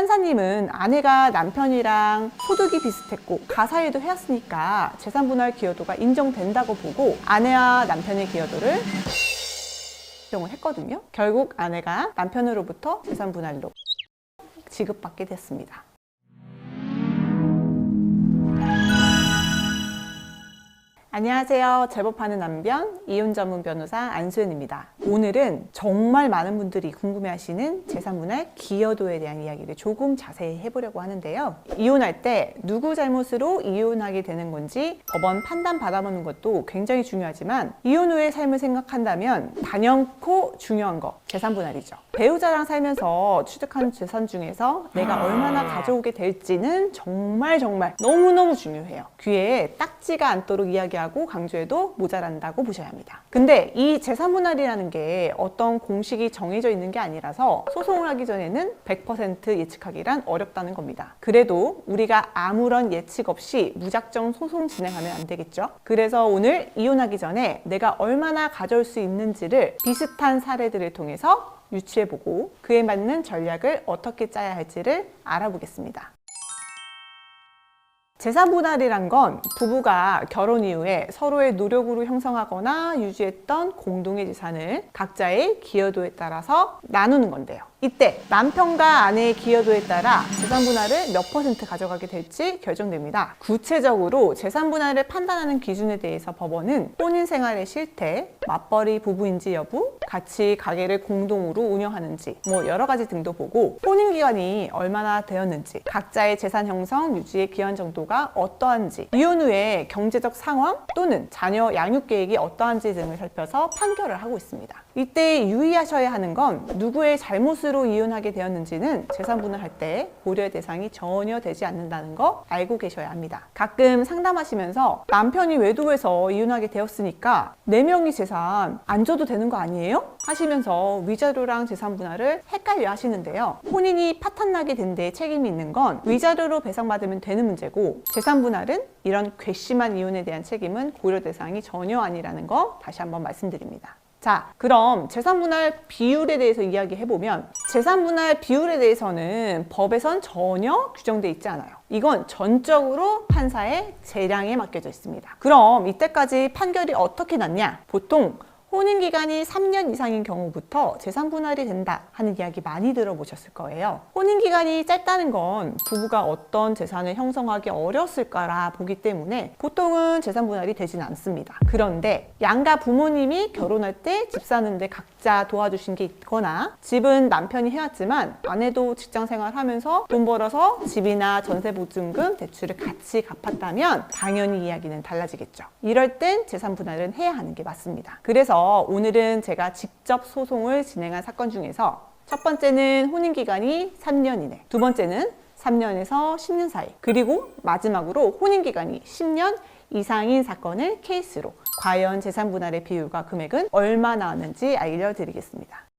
판사님은 아내가 남편이랑 소득이 비슷했고 가사일도 해왔으니까 재산 분할 기여도가 인정된다고 보고 아내와 남편의 기여도를 인정을 했거든요. 결국 아내가 남편으로부터 재산 분할로 지급받게 됐습니다. 안녕하세요. 제법하는 남편 이혼 전문 변호사 안수현입니다. 오늘은 정말 많은 분들이 궁금해하시는 재산분할 기여도에 대한 이야기를 조금 자세히 해보려고 하는데요. 이혼할 때 누구 잘못으로 이혼하게 되는 건지 법원 판단 받아보는 것도 굉장히 중요하지만 이혼 후의 삶을 생각한다면 단연코 중요한 거 재산분할이죠. 배우자랑 살면서 취득한 재산 중에서 내가 얼마나 가져오게 될지는 정말 정말 너무너무 중요해요. 귀에 딱지가 않도록 이야기하고 강조해도 모자란다고 보셔야 합니다. 근데 이 재산분할이라는 게 어떤 공식이 정해져 있는 게 아니라서 소송을 하기 전에는 100% 예측하기란 어렵다는 겁니다. 그래도 우리가 아무런 예측 없이 무작정 소송 진행하면 안 되겠죠. 그래서 오늘 이혼하기 전에 내가 얼마나 가져올 수 있는지를 비슷한 사례들을 통해서 유추해보고 그에 맞는 전략을 어떻게 짜야 할지를 알아보겠습니다. 재산 분할이란 건 부부가 결혼 이후에 서로의 노력으로 형성하거나 유지했던 공동의 재산을 각자의 기여도에 따라서 나누는 건데요. 이때 남편과 아내의 기여도에 따라 재산 분할을 몇 퍼센트 가져가게 될지 결정됩니다. 구체적으로 재산 분할을 판단하는 기준에 대해서 법원은 혼인 생활의 실태, 맞벌이 부부인지 여부, 같이 가게를 공동으로 운영하는지 뭐 여러 가지 등도 보고 혼인 기간이 얼마나 되었는지, 각자의 재산 형성 유지의 기한 정도가 어떠한지, 이혼 후에 경제적 상황 또는 자녀 양육 계획이 어떠한지 등을 살펴서 판결을 하고 있습니다. 이때 유의하셔야 하는 건 누구의 잘못으로 이혼하게 되었는지는 재산분할 할때 고려의 대상이 전혀 되지 않는다는 거 알고 계셔야 합니다. 가끔 상담하시면서 남편이 외도해서 이혼하게 되었으니까 네 명이 재산 안 줘도 되는 거 아니에요? 하시면서 위자료랑 재산분할을 헷갈려 하시는데요. 혼인이 파탄나게 된 데에 책임이 있는 건 위자료로 배상받으면 되는 문제고 재산분할은 이런 괘씸한 이혼에 대한 책임은 고려 대상이 전혀 아니라는 거 다시 한번 말씀드립니다. 자, 그럼 재산분할 비율에 대해서 이야기해보면 재산분할 비율에 대해서는 법에선 전혀 규정돼 있지 않아요. 이건 전적으로 판사의 재량에 맡겨져 있습니다. 그럼 이때까지 판결이 어떻게 났냐? 보통 혼인 기간이 3년 이상인 경우부터 재산 분할이 된다 하는 이야기 많이 들어보셨을 거예요. 혼인 기간이 짧다는 건 부부가 어떤 재산을 형성하기 어려웠을까라 보기 때문에 보통은 재산 분할이 되진 않습니다. 그런데 양가 부모님이 결혼할 때 집 사는데 각자 도와주신 게 있거나 집은 남편이 해왔지만 아내도 직장 생활하면서 돈 벌어서 집이나 전세 보증금 대출을 같이 갚았다면 당연히 이야기는 달라지겠죠. 이럴 땐 재산 분할은 해야 하는 게 맞습니다. 그래서 오늘은 제가 직접 소송을 진행한 사건 중에서 첫 번째는 혼인 기간이 3년 이내, 두 번째는 3년에서 10년 사이, 그리고 마지막으로 혼인 기간이 10년 이상인 사건을 케이스로 과연 재산 분할의 비율과 금액은 얼마 나왔는지 알려드리겠습니다.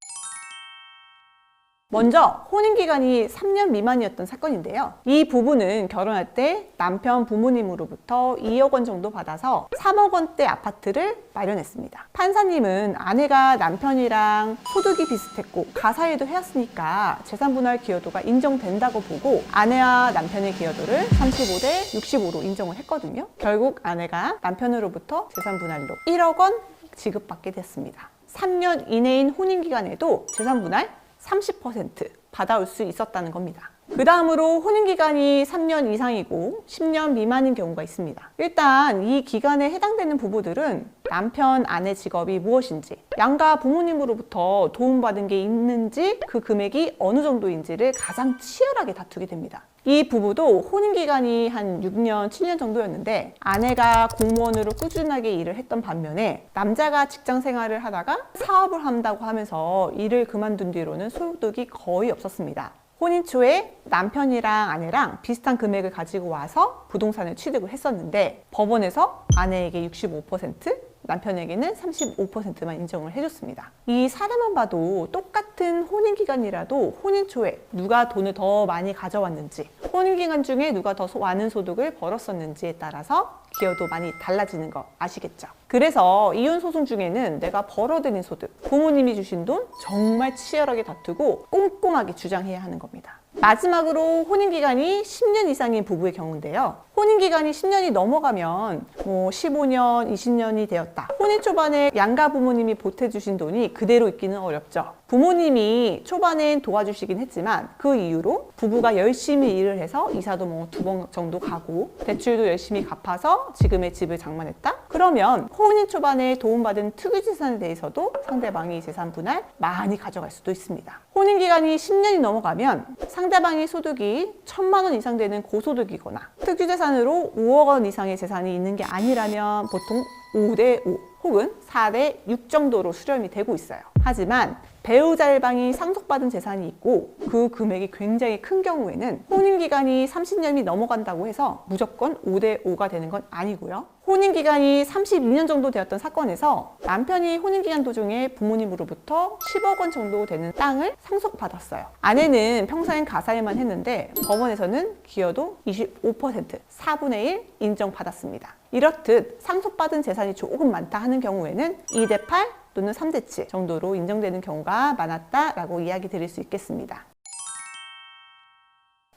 먼저 혼인 기간이 3년 미만이었던 사건인데요. 이 부부는 결혼할 때 남편 부모님으로부터 2억 원 정도 받아서 3억 원대 아파트를 마련했습니다. 판사님은 아내가 남편이랑 소득이 비슷했고 가사일도 해왔으니까 재산 분할 기여도가 인정된다고 보고 아내와 남편의 기여도를 35대 65로 인정을 했거든요. 결국 아내가 남편으로부터 재산 분할로 1억 원 지급받게 됐습니다. 3년 이내인 혼인 기간에도 재산 분할 30% 받아올 수 있었다는 겁니다. 그 다음으로 혼인 기간이 3년 이상이고 10년 미만인 경우가 있습니다. 일단 이 기간에 해당되는 부부들은 남편, 아내 직업이 무엇인지, 양가 부모님으로부터 도움받은 게 있는지, 그 금액이 어느 정도인지를 가장 치열하게 다투게 됩니다. 이 부부도 혼인 기간이 한 6년, 7년 정도였는데 아내가 공무원으로 꾸준하게 일을 했던 반면에 남자가 직장 생활을 하다가 사업을 한다고 하면서 일을 그만둔 뒤로는 소득이 거의 없었습니다. 혼인 초에 남편이랑 아내랑 비슷한 금액을 가지고 와서 부동산을 취득을 했었는데 법원에서 아내에게 65%, 남편에게는 35%만 인정을 해줬습니다. 이 사례만 봐도 똑같은 혼인 기간이라도 혼인 초에 누가 돈을 더 많이 가져왔는지, 혼인 기간 중에 누가 더 많은 소득을 벌었었는지에 따라서 기여도 많이 달라지는 거 아시겠죠? 그래서 이혼 소송 중에는 내가 벌어들인 소득, 부모님이 주신 돈 정말 치열하게 다투고 꼼꼼하게 주장해야 하는 겁니다. 마지막으로 혼인기간이 10년 이상인 부부의 경우인데요. 혼인 기간이 10년이 넘어가면 뭐 15년, 20년이 되었다. 혼인 초반에 양가 부모님이 보태주신 돈이 그대로 있기는 어렵죠. 부모님이 초반엔 도와주시긴 했지만 그 이후로 부부가 열심히 일을 해서 이사도 뭐 두 번 정도 가고 대출도 열심히 갚아서 지금의 집을 장만했다? 그러면 혼인 초반에 도움받은 특유재산에 대해서도 상대방이 재산 분할 많이 가져갈 수도 있습니다. 혼인 기간이 10년이 넘어가면 상대방의 소득이 천만 원 이상 되는 고소득이거나 특유재산 으로 5억 원 이상의 재산이 있는 게 아니라면 보통 5대 5 혹은 4대 6 정도로 수렴이 되고 있어요. 하지만 배우자 일방이 상속받은 재산이 있고 그 금액이 굉장히 큰 경우에는 혼인기간이 30년이 넘어간다고 해서 무조건 5대 5가 되는 건 아니고요. 혼인기간이 32년 정도 되었던 사건에서 남편이 혼인기간 도중에 부모님으로부터 10억 원 정도 되는 땅을 상속받았어요. 아내는 평생 가사일만 했는데 법원에서는 기여도 25% 4분의 1 인정받았습니다. 이렇듯 상속받은 재산이 조금 많다 하는 경우에는 2대 8 또는 3대 7 정도로 인정되는 경우가 많았다라고 이야기 드릴 수 있겠습니다.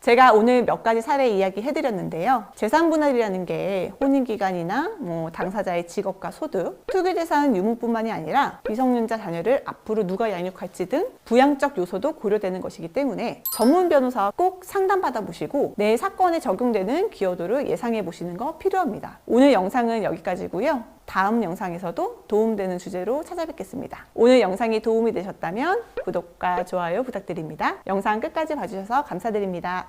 제가 오늘 몇 가지 사례 이야기 해드렸는데요. 재산 분할이라는 게 혼인기간이나 뭐 당사자의 직업과 소득, 투기재산 유무뿐만이 아니라 미성년자 자녀를 앞으로 누가 양육할지 등 부양적 요소도 고려되는 것이기 때문에 전문 변호사와 꼭 상담받아 보시고 내 사건에 적용되는 기여도를 예상해 보시는 거 필요합니다. 오늘 영상은 여기까지고요. 다음 영상에서도 도움되는 주제로 찾아뵙겠습니다. 오늘 영상이 도움이 되셨다면 구독과 좋아요 부탁드립니다. 영상 끝까지 봐주셔서 감사드립니다.